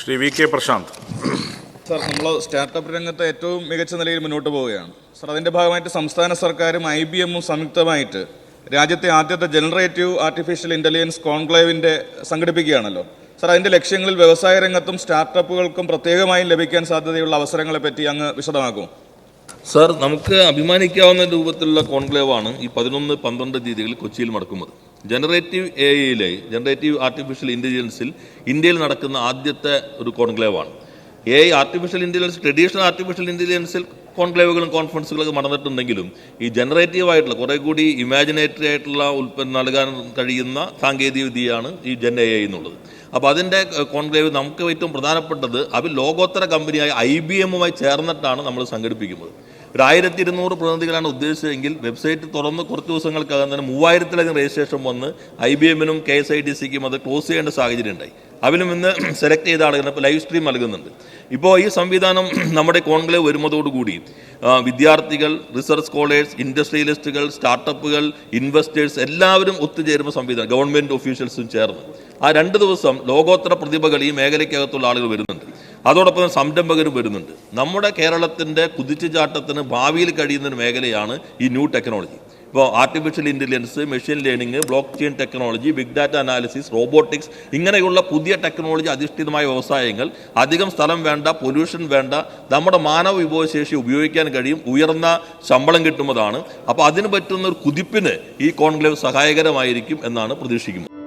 Shri V K Prashanth. Sir നമ്മൾ startup രംഗത്ത് ഏറ്റവും മികച്ച നിലയിൽ മുന്നോട്ട് പോവുകയാണ്. സർ അതിന്റെ ഭാഗമായിട്ട് സംസ്ഥാന സർക്കാരും ഐ ബി എമ്മും സംയുക്തമായിട്ട് രാജ്യത്തെ ആദ്യത്തെ ജനറേറ്റീവ് ആർട്ടിഫിഷ്യൽ ഇന്റലിജൻസ് കോൺക്ലേവിന്റെ സംഘടിപ്പിക്കുകയാണല്ലോ. സർ അതിന്റെ ലക്ഷ്യങ്ങളിൽ വ്യവസായ രംഗത്തും സ്റ്റാർട്ടപ്പുകൾക്കും പ്രത്യേകമായും ലഭിക്കാൻ സാധ്യതയുള്ള അവസരങ്ങളെ പറ്റി അങ്ങ് വിശദമാക്കും. സാർ നമുക്ക് അഭിമാനിക്കാവുന്ന രൂപത്തിലുള്ള കോൺക്ലേവാണ് ഈ പതിനൊന്ന് പന്ത്രണ്ട് തീയതികളിൽ കൊച്ചിയിൽ നടക്കുന്നത്. ജനറേറ്റീവ് എ ഐയിലെ ജനറേറ്റീവ് ആർട്ടിഫിഷ്യൽ ഇന്റലിജൻസിൽ ഇന്ത്യയിൽ നടക്കുന്ന ആദ്യത്തെ ഒരു കോൺക്ലേവാണ്. A I artificial intelligence traditional artificial ഇന്റലിജൻസിൽ കോൺക്ലേവുകളും കോൺഫറൻസുകളൊക്കെ നടന്നിട്ടുണ്ടെങ്കിലും ഈ ജനറേറ്റീവ് ആയിട്ടുള്ള കുറേ കൂടി ഇമാജിനേറ്ററി ആയിട്ടുള്ള ഉൽപ്പന്നം നൽകാൻ കഴിയുന്ന സാങ്കേതിക വിദ്യയാണ് ഈ ജെൻ എ ഐ എന്നുള്ളത്. അപ്പോൾ അതിന്റെ കോൺക്ലേവ് നമുക്ക് ഏറ്റവും പ്രധാനപ്പെട്ടത് അത് ലോകോത്തര കമ്പനിയായ ഐ ബി എമ്മുമായി ചേർന്നിട്ടാണ് നമ്മൾ സംഘടിപ്പിക്കുന്നത്. ഒരു ആയിരത്തി ഇരുന്നൂറ് പ്രതിനിധികളാണ് ഉദ്ദേശിച്ചതെങ്കിൽ വെബ്സൈറ്റ് തുറന്ന് കുറച്ച് ദിവസങ്ങൾക്കകം തന്നെ മൂവായിരത്തിലധികം രജിസ്ട്രേഷൻ വന്ന് ഐ ബി എമ്മിനും കെ എസ് ഐ ഡി സിക്കും അത് ക്ലോസ് ചെയ്യേണ്ട സാഹചര്യം ഉണ്ടായി. അവരും ഇന്ന് സെലക്ട് ചെയ്ത ആളുകൾ ഇപ്പോൾ ലൈവ് സ്ട്രീം നൽകുന്നുണ്ട്. ഇപ്പോൾ ഈ സംവിധാനം നമ്മുടെ കോൺക്ലേവ് വരുന്നതോടുകൂടി വിദ്യാർത്ഥികൾ റിസർച്ച് സ്കോളേഴ്സ് ഇൻഡസ്ട്രിയലിസ്റ്റുകൾ സ്റ്റാർട്ടപ്പുകൾ ഇൻവെസ്റ്റേഴ്സ് എല്ലാവരും ഒത്തുചേരുന്ന സംവിധാനം ഗവൺമെന്റ് ഓഫീഷ്യൽസും ചേർന്ന്. ആ രണ്ട് ദിവസം ലോകോത്തര പ്രതിഭകൾ ഈ മേഖലയ്ക്കകത്തുള്ള ആളുകൾ വരുന്നുണ്ട്. അതോടൊപ്പം സംരംഭകരും വരുന്നുണ്ട്. നമ്മുടെ കേരളത്തിന്റെ കുതിച്ചുചാട്ടത്തിന് ഭാവിയിൽ കഴിയുന്ന മേഖലയാണ് ഈ ന്യൂ ടെക്നോളജി. ഇപ്പോൾ artificial intelligence machine learning blockchain technology big data analysis robotics ഇങ്ങനെയുള്ള പുതിയ ടെക്നോളജി അധിഷ്ഠിതമായ വ്യവസായങ്ങൾ അധികം സ്ഥലം വേണ്ട പൊല്യൂഷൻ വേണ്ട നമ്മുടെ മാനവ വിഭവശേഷി ഉപയോഗിക്കാൻ കഴിയും ഉയർന്ന ശമ്പളം കിട്ടുന്നതാണ്. അപ്പോൾ അതിന് പറ്റുന്ന ഒരു കുതിപ്പിന് ഈ കോൺക്ലേവ് സഹായകരമായിരിക്കും എന്നാണ് പ്രതീക്ഷിക്കുന്നത്.